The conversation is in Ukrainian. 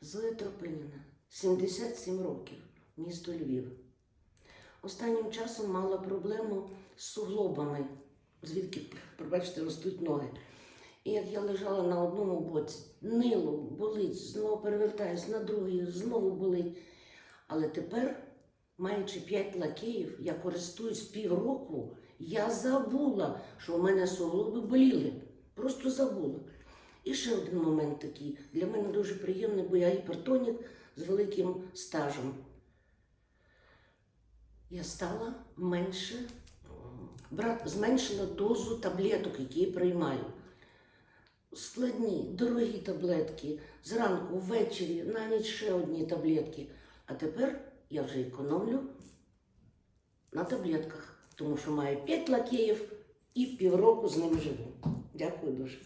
Зоя Тропиніна, 77 років, місто Львів. Останнім часом мала проблему з суглобами, звідки, пробачте, ростуть ноги. І як я лежала на одному боці, нило, болить, знову перевертаюсь на другий, знову болить. Але тепер, маючи 5 лакеїв, я користуюсь півроку, я забула, що у мене суглоби боліли. Просто забула. І ще один момент такий. Для мене дуже приємний, бо я гіпертонік з великим стажем. Я стала менше, зменшила дозу таблеток, які я приймаю. Складні, дорогі таблетки. Зранку, ввечері, на ніч ще одні таблетки. А тепер я вже економлю на таблетках, тому що маю 5 лакеїв і півроку з ними живу. Дякую дуже.